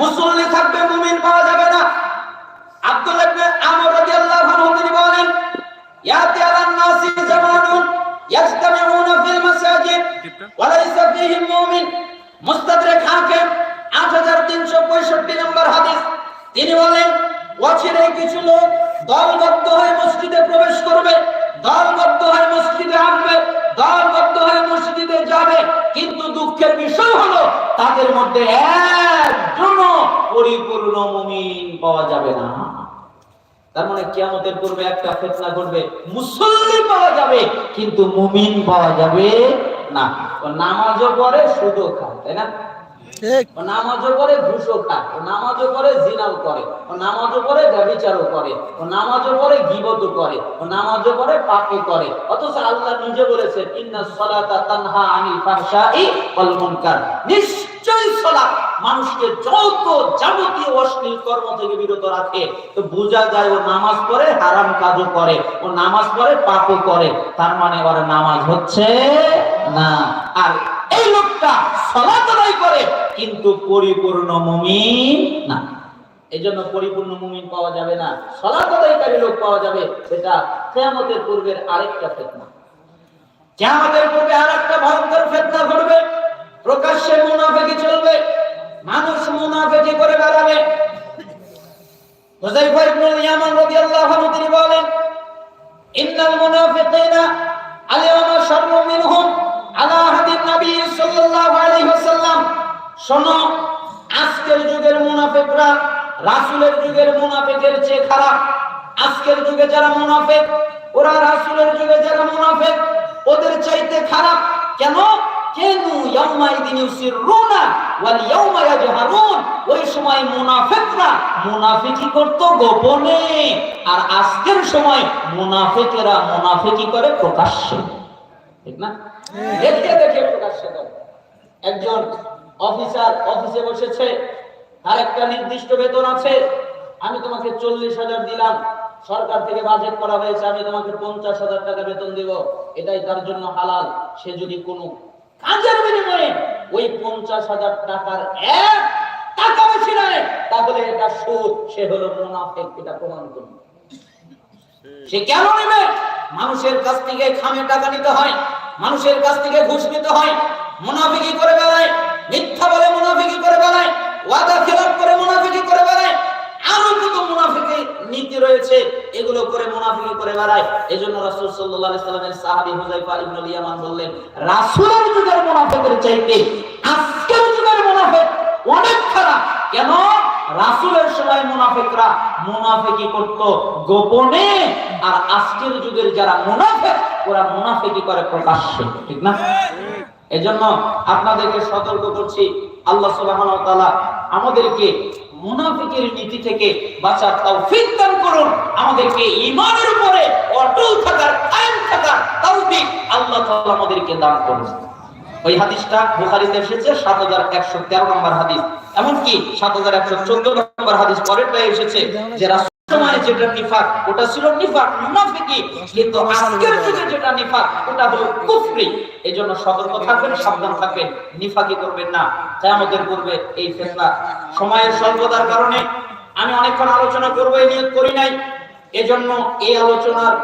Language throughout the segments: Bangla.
মুসল্লি থাকবে, মুমিন পাওয়া যাবে না। আব্দুল্লাহ ইবনে আমর রাদিয়াল্লাহু আনহু, তিনি বলেন, ইয়াতি আলান নাসি জামানুন ইয়াজতামিউনা ফিল মাসাজিদ ওয়া লাইসা ফীহিম মুমিন। মুস্তাদরিক হাকিম 8365 নম্বর হাদিস, তিনি বলেন, অচিরে কিছু লোক দলবদ্ধ হয়ে মসজিদে প্রবেশ করবে, দলবদ্ধ হয়ে মসজিদে আসবে, দলবদ্ধ হয়ে মসজিদে যাবে। কিন্তু দুঃখের বিষয় হলো, তাদের মধ্যে একজনও পরিপূর্ণ মুমিন পাওয়া যাবে না। তার মানে কিয়ামতের পূর্বে একটা ফেতনা ঘটবে মুসল্লি পাওয়া যাবে কিন্তু মুমিন পাওয়া যাবে না। ও নামাজও পড়ে সুদও খায় তাই না? ও নামাজও পড়ে ঘুষও খায় ও নামাজও পড়ে জিনাও করে ও নামাজও পড়ে ব্যভিচারও করে ও নামাজও পড়ে গিবতও করে ও নামাজও পড়ে পাপও করে। অথচ আল্লাহ নিজে বলেছেন ইন্না সালাতা তানহা আনিল ফাহশাই ওয়াল মুনকার। সালাত মানুষকে যত যাবতীয় অশ্লীল কর্ম থেকে বিরত রাখে, তো বোঝা যায় ও নামাজ পড়ে হারাম কাজও করে, ও নামাজ পড়ে পাপও করে, তার মানে ওর নামাজ হচ্ছে না। আর এই লোকটা করে, কিন্তু পরিপূর্ণ মুমিন না। এই জন্য পরিপূর্ণ মুমিন পাওয়া যাবে না সলাত লোক পাওয়া যাবে, সেটা কেয়ামতের পূর্বের আরেকটা ফেতনা। কেয়ামতের পূর্বে আরেকটা ভয়ঙ্কর ফেতনা ঘটবে। প্রকাশ্যে মুনাফিকি চলবে, মানুষ মুনাফেকি করে বেড়াবে। হুযাইফা ইবনে ইয়ামান রাদিয়াল্লাহু আনহু, তিনি বলেন, ইন্নাল মুনাফিকিনা আলিয়ামা শাররু মিনহুম আলা হাদিন নবী সাল্লাল্লাহু আলাইহি ওয়াসাল্লাম। শোনো, আজকের যুগের মুনাফিকরা রাসূলের যুগের মুনাফিকের চেয়ে খারাপ। আজকের যুগে যারা মুনাফিক, ওরা রাসূলের যুগে যারা মুনাফিক, ওদের চাইতে খারাপ। কেন? কেনু ইয়াউমাইদিন ইউসিরুনা ওয়াল ইয়াউমা ইয়াজহারুন? ওই সময় মুনাফিকরা মুনাফিকি করত গোপনে। আর আজকের সময় মুনাফিকেরা মুনাফিকি করে প্রকাশ্যে। ঠিক না? দেখে দেখে প্রকাশ্যে করে। একজন অফিসার অফিসে বসেছে তার একটা নির্দিষ্ট বেতন আছে। আমি তোমাকে চল্লিশ হাজার দিলাম, সরকার থেকে বাজেট করা হয়েছে, আমি তোমাকে পঞ্চাশ হাজার টাকা বেতন দিব। এটাই তার জন্য হালাল। সে যদি কোনো কাজের বিনিময়ে ওই পঞ্চাশ হাজার টাকার এক টাকা বেশি নেয় তাহলে এটা সুদ সে হলো মুনাফেক, এটা প্রমাণ করুন। সে কেন নেবে? মানুষের কাছ থেকে খামে টাকা নিতে হয়, মানুষের কাছ থেকে ঘুষ নিতে হয় মুনাফিকি করে বেড়ায়, মিথ্যা বলে মুনাফিকি করে বেড়ায়, ওয়াদা খেলাপ করে মুনাফিকি করে বেড়ায় আরও কত মুনাফিকি নীতি রয়েছে, এগুলো করে মুনাফিকি করে বেড়ায়। এজন্য রাসূল সাল্লাল্লাহু আলাইহি সাল্লামের সাহাবী হুযায়ফা ইবনে ইয়ামান বললেন, রাসূলের যুগের মুনাফিকের চাইতে আজকের যুগের মুনাফিক অনেক খারাপ। কেন? রাসূলের সময় মুনাফিকরা মুনাফিকি করত গোপনে, আর আজকের যুগের যারা মুনাফিক, ওরা মুনাফিকি করে প্রকাশ্যে। ঠিক না? এজন্য আপনাদেরকে সতর্ক করছি। আল্লাহ সুবহানাহু ওয়া তাআলা আমাদেরকে মুনাফিকের নীতি থেকে বাঁচার তৌফিক দান করুন। আমাদেরকে ইমানের উপরে অটল থাকার, কায়েম থাকার তৌফিক আল্লাহ তাআলা আমাদেরকে দান করুন। ওই হাদিসটা বুখারীতে এসেছে 7113 নম্বর হাদিস। এমনকি 7114 নম্বর হাদিস পরেরটাই এসেছে যে সময়ে যেটা নিফাক, ওটা ছিল নিফাক মুনাফিকি। কিন্তু আজকের যুগে যেটা নিফাক, ওটা হলো কুফরি। এজন্য সতর্ক থাকবেন, সাবধান থাকবেন, নিফাকি করবেন না। কিয়ামতের পূর্বে এই ফিতনা সময়ের স্বল্পতার কারণে আমি অনেকক্ষণ আলোচনা করব এই নিয়ত করি নাই। এজন্য এই আলোচনার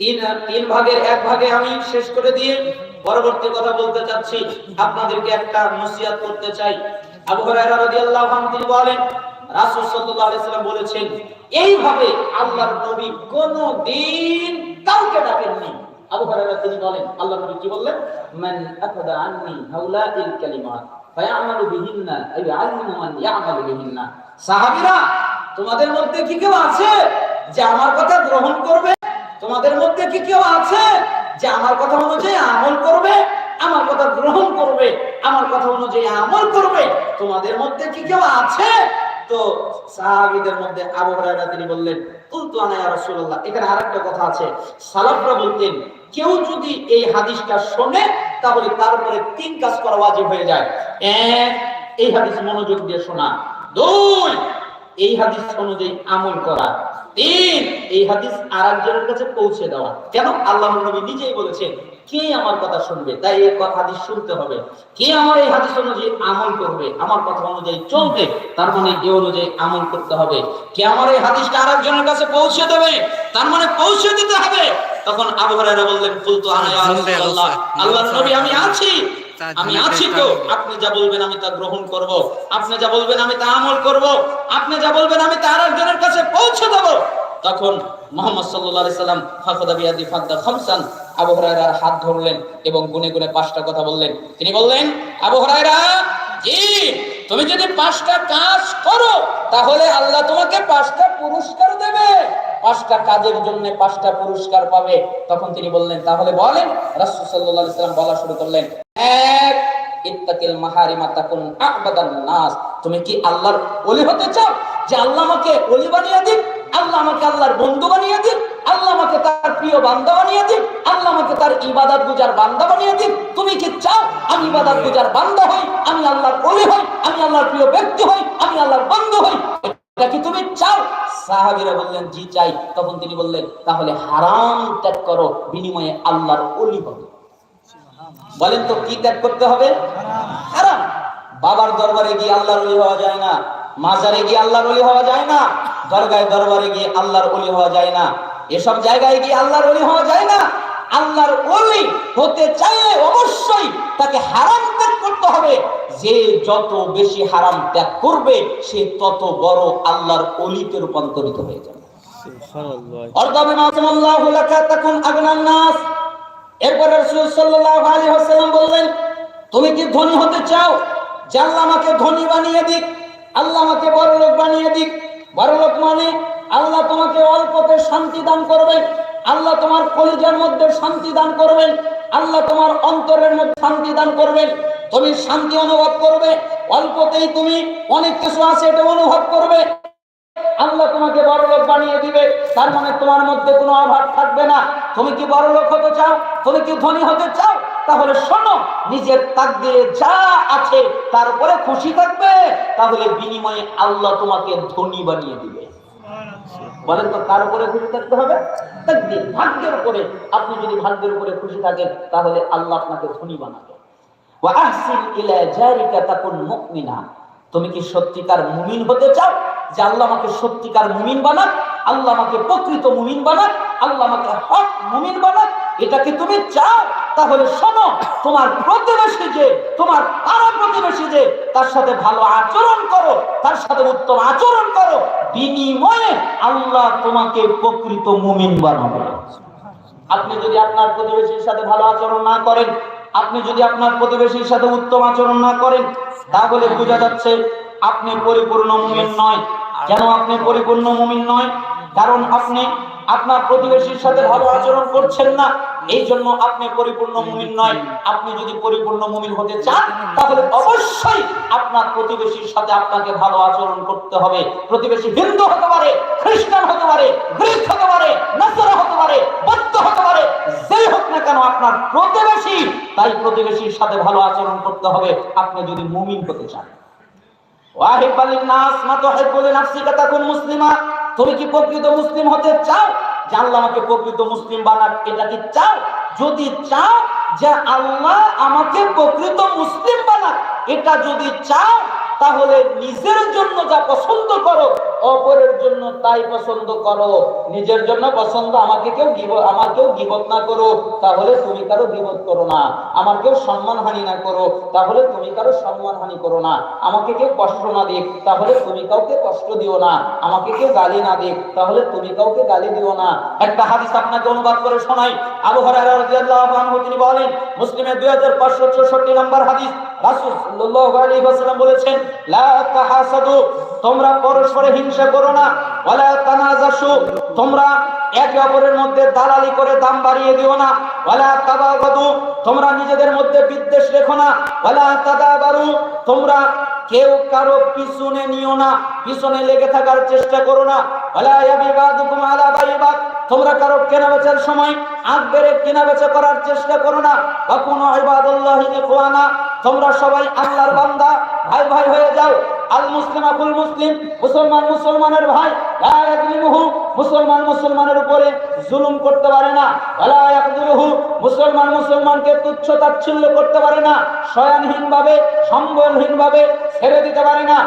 তিন তিন ভাগের এক ভাগে আমি শেষ করে দিয়ে পরবর্তী কথা বলতে চাচ্ছি। আপনাদেরকে একটা নসিহত করতে চাই। আবু হুরায়রা রাদিয়াল্লাহু আনহু বলেন রাসূল সাল্লাম বলেছেন, এইভাবে আল্লাহর নবী কোনদিন কাউকে ডাকেননি। আবু হুরায়রা তিনি বলেন, আল্লাহর নবী কি বললেন? মান আখাদা আন্নি হাউলাইল কালিমাত, ফায়ামালু বিহিন্না, আই আলিমু মান ইয়ামালু বিহিন্না। সাহাবীরা, তোমাদের মধ্যে কি কেউ আছে যে আমার কথা গ্রহণ করবে? তোমাদের মধ্যে কি কেউ আছে যে আমার কথা অনুযায়ী আমল করবে? আমার কথা গ্রহণ করবে? আমার কথা অনুযায়ী আমল করবে? তোমাদের মধ্যে কি কেউ আছে সাহাবীদের মধ্যে আবু তিনি বললেন, কুলতু আনা ইয়া রাসূলুল্লাহ। এখানে আরেকটা কথা আছে। সালাফরা বলতেন, কেউ যদি এই হাদিসটা শোনে, তাহলে তারপরে তিন কাজ করা ওয়াজিব হয়ে যায়। এক, এই হাদিস মনোযোগ দিয়ে শোনা। দুই এই হাদিস অনুযায়ী আমল করা। তিন এই হাদিস আর একজনের কাছে পৌঁছে দেওয়া। কেন? আল্লাহ নবী নিজেই বলেছেন কে আমার কথা শুনবে? তাই এই হাদিস শুনতে হবে। কে আমার এই হাদিস অনুযায়ী আমল করবে? আমার কথা অনুযায়ী চলবে। তার মানে এ অনুযায়ী আমল করতে হবে। কে আমার এই হাদিসটা আর একজনের কাছে পৌঁছে দেবে? তার মানে পৌঁছে দিতে হবে। তখন আবু হুরায়রা বললেন আল্লাহর নবী আমি আছি। আমি আছি তো আপনি যা বলবেন আমি তা গ্রহণ করব আপনি যা বলবেন আমি তা আমল করব আপনি যা বলবেন আমি তা আরেকজনের কাছে পৌঁছে দেব। তখন মোহাম্মদ সাল্লাল্লাহু আলাইহি সাল্লাম ফাফাদা বিয়াদি খামসান আবু হাত ধরলেন এবং গুনে গুনে পাঁচটা কথা বললেন। তিনি বললেন আবু জি তুমি যদি পাঁচটা কাজ করো তাহলে আল্লাহ তোমাকে পাঁচটা পুরস্কার দেবে। পাঁচটা কাজের জন্য পাঁচটা পুরস্কার পাবে। তখন তিনি বললেন তাহলে বলেন। রাসূল সাল্লাল্লাহু আলাইহি সাল্লাম বলা শুরু করলেন এক, ইত্তাকিল আবাদান নাস। তুমি কি আল্লাহর ওলি হতে চাও? যে আল্লাহ আমাকে ওলি বানিয়ে দিক, আল্লাহ আমাকে আল্লাহর বন্ধু বানিয়ে দিক, আল্লাহ আমাকে তার প্রিয় বান্দা বানিয়ে দিক, আল্লাহ আমাকে তার ইবাদত গুজার বান্দা বানিয়ে দিক। তুমি কি চাও আমি ইবাদত গুজার বান্দা হই, আমি আল্লাহর ওলি হই, আমি আল্লাহর প্রিয় ব্যক্তি হই, আমি আল্লাহর বন্ধু হই? এটা কি তুমি চাও? সাহাবীরা বললেন, জি চাই। তখন তিনি বললেন, তাহলে হারাম ত্যাগ করো, বিনিময়ে আল্লাহর ওলি হবে। বলেন তো কি ত্যাগ করতে হবে? হারাম। বাবার দরবারে গিয়ে আল্লাহর ওলি হওয়া যায় না। মাজারে গিয়ে আল্লাহর ওলি হওয়া যায় না। দরগায় দরবারে গিয়ে আল্লাহর ওলি হওয়া যায় না। এসব জায়গায় গিয়ে আল্লাহর ওলি হওয়া যায় না। আল্লাহর ওলি হতে চাইলে অবশ্যই তাকে হারাম ত্যাগ করতে হবে। যে যত বেশি হারাম ত্যাগ করবে সে তত বড় আল্লাহর অলিতে রূপান্তরিত হয়ে যাবে। লাকা তাকুন আগনান নাস। এরপর রাসূল আলাইহি ওয়াসাল্লাম বললেন, তুমি কি ধনী হতে চাও? যে আল্লাহ আমাকে ধনী বানিয়ে দিক, আল্লাহ আমাকে বড় লোক বানিয়ে দিক। বড় লোক মানে আল্লাহ তোমাকে অল্পতে শান্তি দান করবেন, আল্লাহ তোমার কলিজার মধ্যে শান্তি দান করবেন, আল্লাহ তোমার অন্তরের মধ্যে শান্তি দান করবেন। তুমি শান্তি অনুভব করবে, অল্পতেই তুমি অনেক কিছু আছে এটা অনুভব করবে। আল্লাহ তোমাকে বড় লোক বানিয়ে দিবে। তার মানে তোমার মধ্যে কোনো অভাব থাকবে না। তুমি কি বড় লোক হতে চাও? তুমি কি ধনী হতে চাও? তাহলে শোনো, নিজের তাকদিরে যা আছে তার উপরে খুশি থাকবে। তাহলে বিনিময়ে আল্লাহ তোমাকে ধনী বানিয়ে দিবে। বলেন তো তার উপরে খুশি থাকতে হবে? ভাগ্যের উপরে। আপনি যদি ভাগ্যের উপরে খুশি থাকেন, তাহলে আল্লাহ আপনাকে ধনী বানাবে। ওয়া ইলা জারিকা তাকুন মুমিনা। তুমি কি সত্যিকার মুমিন হতে চাও? যে আল্লাহ আমাকে সত্যিকার মুমিন বানাক, আল্লাহ আমাকে প্রকৃত মুমিন বানাক, আল্লাহ আমাকে হক মুমিন বানাক, এটা কি তুমি চাও? তাহলে শোনো, তোমার প্রতিবেশী যে, তোমার পাড়া প্রতিবেশী যে, তার সাথে ভালো আচরণ করো, তার সাথে উত্তম আচরণ করো, বিনিময়ে আল্লাহ তোমাকে প্রকৃত মুমিন বানাবে। আপনি যদি আপনার প্রতিবেশীর সাথে ভালো আচরণ না করেন আপনি যদি আপনার প্রতিবেশীর সাথে উত্তম আচরণ না করেন, তাহলে বোঝা যাচ্ছে আপনি পরিপূর্ণ মুমিন নয়। কেন আপনি পরিপূর্ণ মুমিন নয়? কারণ আপনি আপনার প্রতিবেশীর সাথে ভালো আচরণ করছেন না এই জন্য আপনি পরিপূর্ণ মুমিন নয়। আপনি যদি পরিপূর্ণ মুমিন হতে চান, তাহলে অবশ্যই আপনার প্রতিবেশীর সাথে আপনাকে ভালো আচরণ করতে হবে। প্রতিবেশী হিন্দু হতে পারে, খ্রিস্টান হতে পারে, গ্রিক হতে পারে, নাসারা হতে পারে, বৌদ্ধ হতে পারে, যেই হোক না কেন আপনার প্রতিবেশী, তাই প্রতিবেশীর সাথে ভালো আচরণ করতে হবে। আপনি যদি মুমিন হতে চান। ওয়াহিব আলিন নাস মা তুহিব্বু লিনাফসিকা তাকুন মুসলিমা। তুমি কি প্রকৃত মুসলিম হতে চাও? যে আল্লাহ আমাকে প্রকৃত মুসলিম বানাক, এটা কি চাও? যদি চাও যে আল্লাহ আমাকে প্রকৃত মুসলিম বানাক, এটা যদি চাও, তাহলে নিজের জন্য যা পছন্দ করো অপরের জন্য তাই পছন্দ করো। নিজের জন্য পছন্দ, আমাকে কেউ আমাকেও গিবত না করো। তাহলে তুমি কারও গিবত করো না। আমার কেউ সম্মান হানি না করো। তাহলে তুমি কারও সম্মান হানি করো না। আমাকে কেউ কষ্ট না দিক, তাহলে তুমি কাউকে কষ্ট দিও না। আমাকে কেউ গালি না দিক, তাহলে তুমি কাউকে গালি দিও না। একটা হাদিস আপনাকে অনুবাদ করে শোনাই। আবু হুরায়রা রাদিয়াল্লাহু আনহু, তিনি বলেন, মুসলিমের 2564 নম্বর হাদিস রাসূল সাল্লাল্লাহু বলেছেন, লা তাহাসাদু, তোমরা পরস্পরে হিংসা করো না। ওয়ালা তানাজাসু তোমরা একে অপরের মধ্যে দালালি করে দাম বাড়িয়ে দিও না। ওয়ালা তাবাগাদু, তোমরা নিজেদের মধ্যে বিদ্বেষ রেখো না। ওয়ালা তাদাবারু, তোমরা কেউ কারও পিছনে নিও না। পিছনে লেগে থাকার চেষ্টা করো না। ওয়ালা ইয়াবিবাদুকুম আলা বাইবাদ, তোমরা কারও কেনা বেচার সময় আগ বেড়ে কেনা বেচা করার চেষ্টা করো না। বা কোনো ইবাদুল্লাহি ইখওয়ানা তোমরা সবাই আল্লাহর বান্দা। ভাই ভাই হয়ে যাও। আল মুসলিম আকুল মুসলিম। মুসলমান মুসলমানের ভাই। মুসলমান মুসলমানের উপরে জুলুম করতে পারে না। মুসলমান মুসলমানকে তুচ্ছ তাচ্ছিল্য করতে পারে না। শয়নহীন ভাবে সম্বলহীন ভাবে ছেড়ে দিতে পারে না।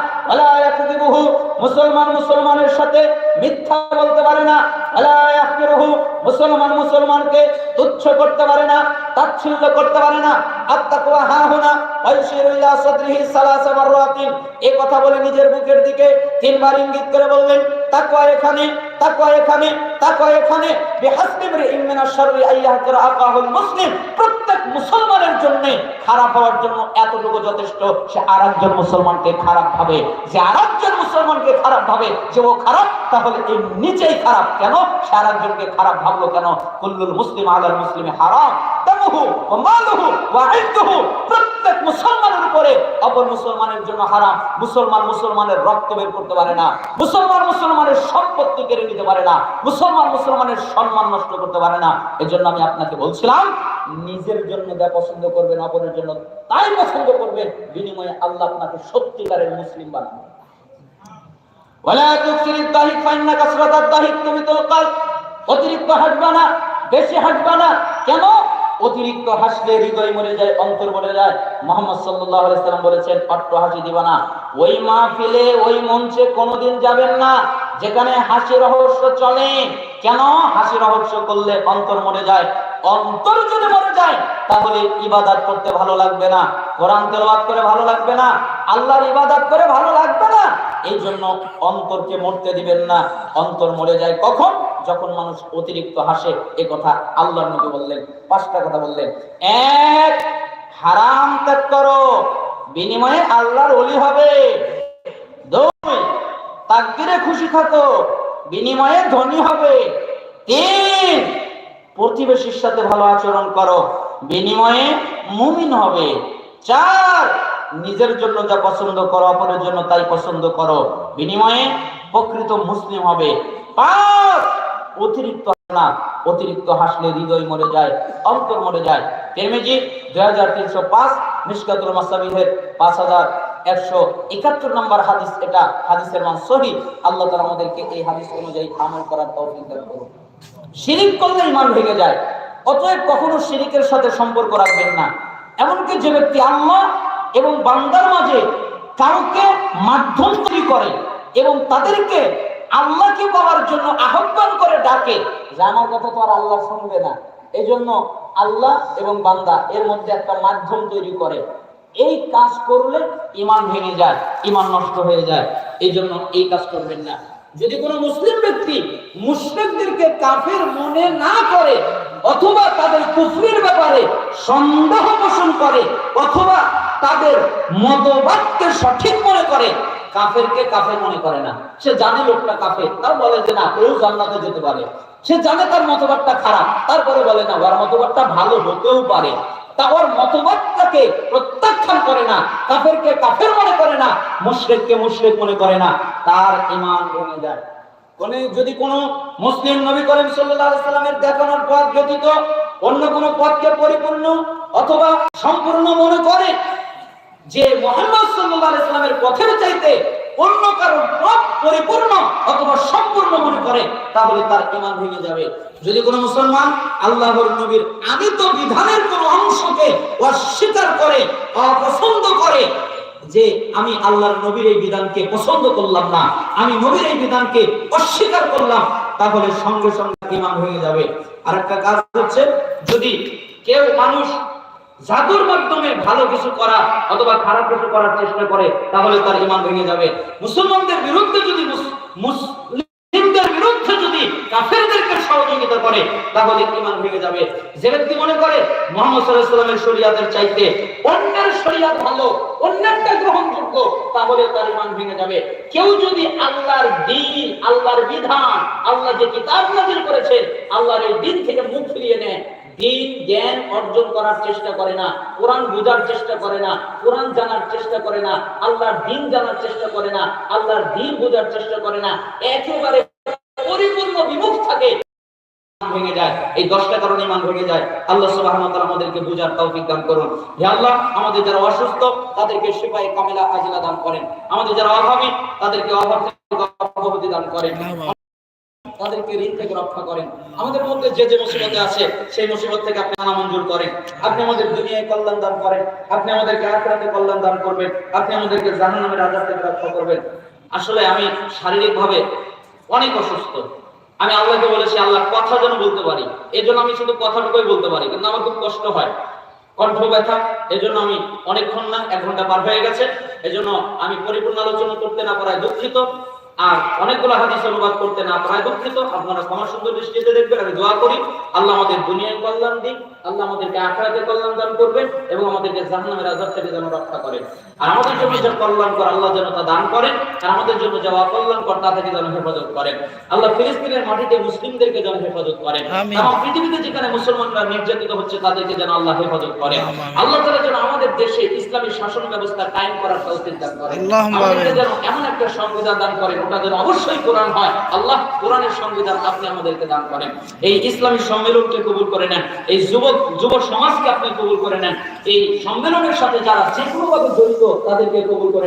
মুসলমান মুসলমানের সাথে মিথ্যা বলতে পারে না। মুসলমান মুসলমানকে তুচ্ছ করতে পারে না, তাচ্ছিল্য করতে পারে না। আত্তাকওয়া হা হুনা ওয়াইশিরু ইলা সাদরিহি সালাসা মাররাতিন। এই কথা বলে নিজের বুকের দিকে তিনবার ইঙ্গিত করে বললেন, তাকওয়া এখানে তাকওয়া এখানে। এখানে মুসলিম, প্রত্যেক মুসলমানের জন্য খারাপ হওয়ার জন্য এতটুকু যথেষ্ট। সে আরেকজন মুসলমানকে খারাপ ভাবে, যে আরেকজন মুসলমানকে খারাপ ভাবে, যে ও খারাপ, তাহলে এই খারাপ। কেন? সে আরেকজনকে খারাপ ভাবলো কেন? কুল্লুল মুসলিম আলাল হারাম। প্রত্যেক মুসলমানের উপরে অপর মুসলমানের জন্য হারাম। মুসলমান মুসলমানের রক্ত বের করতে পারে না। মুসলমান মুসলমানের সম্পত্তি কেড়ে নিতে পারে না। মুসলমানের সম্মান নষ্ট করতে পারে না। এজন্য আমি আপনাকে বলছিলাম, নিজের জন্য যা পছন্দ করবেন, অপরের জন্য তাই পছন্দ করবেন, বিনিময়ে আল্লাহ আপনাকে সত্যিকারের মুসলিম মঞ্চে কোনোদিন যাবেন না। যেখানে হাসি রহস্য চলে, কেন হাসি রহস্য করলে অন্তর মরে যায়? অন্তর যদি মরে যায়, তাহলে ইবাদত করতে ভালো লাগবে না, কোরআন তেলাওয়াত করে ভালো লাগবে না, আল্লাহর ইবাদত করে ভালো লাগবে না। এই জন্য অন্তরকে মরতে দিবেন না। অন্তর মরে যায় কখন? যখন মানুষ অতিরিক্ত হাসে। এ কথা আল্লাহর নবী বললেন, পাঁচটা কথা বললেন। এক, হারাম ত্যাগ করো, বিনিময়ে আল্লাহর ওলি হবে। দুই তাকদিরে খুশি থাকো, বিনিময়ে ধনী হবে। তিন, প্রতিবেশীর সাথে ভালো আচরণ করো, বিনিময়ে মুমিন হবে। চার, নিজের জন্য যা পছন্দ করো, অপরের জন্য তাই পছন্দ করো, বিনিময়ে প্রকৃত মুসলিম হবে। পাঁচ, অতিরিক্ত না অতিরিক্ত হাসলে হৃদয় মরে যায়, অন্তর মরে যায়। তেরমেজি দুই হাজার তিনশো পাঁচ মিসকাতুল মাসাবিহের পাঁচ হাজার একশো একাত্তর নম্বর হাদিস, এটা হাদিসের মান সহি। আল্লাহ তালা আমাদেরকে এই হাদিস অনুযায়ী আমল করার দান করুন। করলে ইমান ভেঙে যায়, অতএব কখনো সাথে সম্পর্ক রাখবেন না। এমনকি যে ব্যক্তি আল্লাহ এবং বান্দার মাঝে কাউকে মাধ্যম তৈরি করে এবং তাদেরকে আল্লাহকে পাওয়ার জন্য আহ্বান করে ডাকে আমার কথা তো আর আল্লাহ শুনবে না। এই জন্য আল্লাহ এবং বান্দা এর মধ্যে একটা মাধ্যম তৈরি করে। এই কাজ করলে ইমান ভেঙে যায় ইমান নষ্ট হয়ে যায়। এই জন্য এই কাজ করবেন না। যদি কোনো মুসলিম ব্যক্তি মুসলিমদেরকে কাফের মনে না করে, অথবা তাদের কুফরির ব্যাপারে সন্দেহ পোষণ করে, অথবা তাদের মতবাদকে সঠিক মনে করে, কাফেরকে কাফের মনে করে না। সে জানে লোকটা কাফের তাও বলে যে না কেউ জান্নাতে যেতে পারে। সে জানে তার মতবাদটা খারাপ, তারপরে বলে না, ওর মতবাদটা ভালো হতেও পারে। তা মতবাদটাকে প্রত্যাখ্যান করে না, কাফেরকে কাফের মনে করে না, মুশরিককে মুশরিক মনে করে না, তার ঈমান ভেঙে যায়। কোনে যদি কোনো মুসলিম নবী করিম সাল্লাল্লাহু আলাইহি সাল্লামের দেখানোর পথ ব্যতীত অন্য কোনো পথকে পরিপূর্ণ অথবা সম্পূর্ণ মনে করে যে মোহাম্মদ সাল্লাল্লাহু আলাইহি সাল্লামের পথের চাইতে অন্য কারও পথ পরিপূর্ণ অথবা সম্পূর্ণ মনে করে, তাহলে তার ঈমান ভেঙে যাবে। যদি কোনো মুসলমান আল্লাহর নবীর আদিত বিধানের কোন অংশকে অস্বীকার করে, অপছন্দ করে যে আমি আল্লাহর নবীর এই বিধানকে পছন্দ করলাম না, আমি নবীর এই বিধানকে অস্বীকার করলাম, তাহলে সঙ্গে সঙ্গে ঈমান হয়ে যাবে। আরেকটা কাজ হচ্ছে, যদি কেউ মানুষ জাদুর মাধ্যমে ভালো কিছু করা অথবা খারাপ কিছু করার চেষ্টা করে, তাহলে তার ইমান ভেঙে যাবে। মুসলমানদের বিরুদ্ধে যদি মুসলিমদের বিরুদ্ধে যদি কাফেরদেরকে সহযোগিতা করে, তাহলে ইমান ভেঙে যাবে। যে ব্যক্তি মনে করে মোহাম্মদ ওয়াসাল্লামের শরীয়তের চাইতে অন্যের শরীয়ত ভালো, অন্যেরটা গ্রহণযোগ্য, তাহলে তার ইমান ভেঙে যাবে। কেউ যদি আল্লাহর দিন, আল্লাহর বিধান, আল্লাহ যে কিতাব নাযিল করেছেন, আল্লাহর এই দিন থেকে মুখ ফিরিয়ে নেয় দিন জ্ঞান অর্জন করার চেষ্টা করে না, কোরআন বোঝার চেষ্টা করে না, কোরআন জানার চেষ্টা করে না, আল্লাহর দিন জানার চেষ্টা করে না, আল্লাহর দিন বোঝার চেষ্টা করে না, একেবারে পরিপূর্ণ বিমুখ থাকে ভেঙে যায়, এই দশটা কারণে ভেঙে যায়। আল্লাহ আমাদেরকে করুন। হে আল্লাহ, আমাদের যারা অসুস্থ, তাদেরকে শিফায়ে কামিলা দান করেন। আমাদের যারা অভাবী, তাদেরকে অভাব দান করেন। তাদেরকে ঋণ থেকে রক্ষা করেন। আমাদের মধ্যে যে যে মুসিবতে আছে, সেই মুসিবত থেকে আপনি আনা মঞ্জুর করেন। আপনি আমাদের দুনিয়ায় কল্যাণ দান করেন। আপনি আমাদেরকে আখিরাতে কল্যাণ দান করবেন। আপনি আমাদেরকে জাহান্নামের আযাব থেকে রক্ষা করবেন। আসলে আমি শারীরিকভাবে অনেক অসুস্থ। আমি আল্লাহকে বলেছি, আল্লাহ, কথা যেন বলতে পারি। এই জন্য আমি শুধু কথাটুকুই বলতে পারি, কিন্তু আমার খুব কষ্ট হয়। কণ্ঠ ব্যথা, এজন্য আমি অনেকক্ষণ না, এক ঘণ্টা পার হয়ে গেছে। এজন্য আমি পরিপূর্ণ আলোচনা করতে না পারায় দুঃখিত। আর অনেকগুলো হাদিস অনুবাদ করতে না পারায় দুঃখিত। আপনারা ক্ষমা সুন্দর দৃষ্টিতে দেখবেন আমি দোয়া করি। আল্লাহ আমাদের দুনিয়ার কল্যাণ দিন আল্লাহ আমাদেরকে আখরাতের কল্যাণ দান করবেন এবং আমাদেরকে জাহান্নামের আযাব থেকে যেন রক্ষা করেন। আর আমাদের জন্য যে কল্যাণকর আল্লাহ যেন তা দান করেন আর আমাদের জন্য যা অকল্যাণকর তা থেকে যেন হেফাজত করেন। আল্লাহ ফিলিস্তিনের মাটিতে মুসলিমদেরকে যেন হেফাজত করেন। এবং পৃথিবীতে যেখানে মুসলমানরা নির্যাতিত হচ্ছে তাদেরকে যেন আল্লাহ হেফাজত করেন। আল্লাহ তাআলা যেন আমাদের দেশে ইসলামী শাসন ব্যবস্থা কায়েম করার তৌফিক দান করেন। আমাদেরকে যেন এমন একটা সংবিধান দান করেন যেন অবশ্যই কোরআন হয়। আল্লাহ কোরআনের সংবিধান আপনি আমাদেরকে দান করেন। এই ইসলামী সম্মেলনকে কবুল করে নেন। এই যুবক, যুব সমাজকে আপনি কবুল করে নেন। এই সম্মেলনের সাথে যারা যে কোনোভাবে জড়িত, তাদেরকে কবুল করে